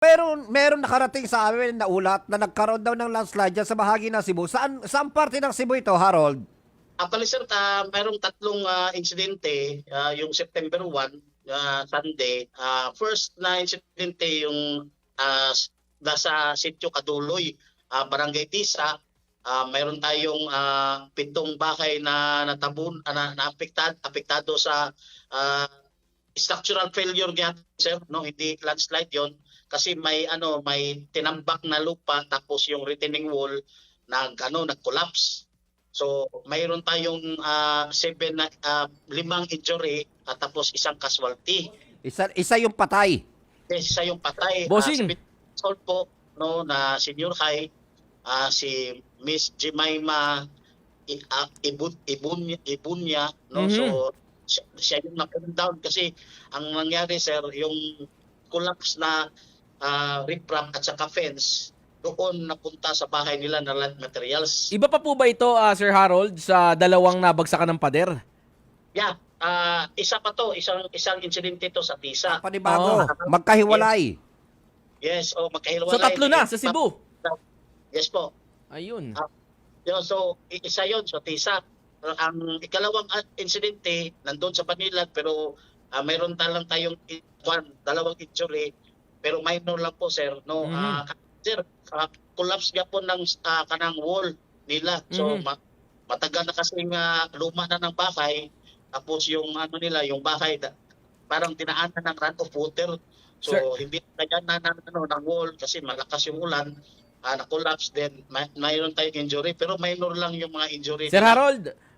Meron, meron nakarating sa amin na ulat na nagkaroon daw ng landslide dyan sa bahagi ng Cebu. Saan, saan parte ng Cebu ito, Harold? Actually sir, ah, mayroong tatlong ah, insidente ah, yung September 1, ah, Sunday. Ah, first na insidente yung s- nasa Sitio Kaduloy, ah, Barangay Tisa. Ah, mayroon tayong ah, pitong bahay na natabun ah, na, na apektad, apektado sa ah, structural failure niya sir, no hindi landslide 'yon kasi may ano may tinambak na lupa tapos yung retaining wall nag ano nag-collapse. So, mayroon tayong ah, seven na ah, limang injury at tapos isang casualty. Isa, isa yung patay. Yes, isa yung patay. Bossing. Uh, si po no na senior high ah, si Miss Jemima ah, Ibun Ibunya, Ibunya no Mhm. so siya, siya yung na down kasi ang nangyari sir yung collapse na uh, riprap at saka fence doon napunta sa bahay nila na land materials. Iba pa po ba ito, ah, Sir Harold, sa dalawang nabagsakan ng pader? Yeah, ah, isa pa to, isang isang insidente to sa Tisa. Panibago. Oh. Magkahiwalay. Yes, oh magkahiwalay. So tatlo na sa Cebu. Yes po. Ayun. Yo, so isa 'yon sa Tisa. Ang ikalawang ah, insidente nandoon sa Manila pero ah, mayroon talang tayong one, dalawang injury pero minor lang po sir no. Mhm. Ah, sir, ah, collapse nga po ng ah, kanang wall nila. So Mhm. ma- matagal na kasi nga luma na ng bahay tapos yung ano nila yung bahay da- parang tinaanan ng run of water. So Sir. hindi kaya na ng, ano, ng wall kasi malakas yung ulan. Ah, na-collapse din. May, mayroon tayong injury pero minor lang yung mga injury. Sir. Harold,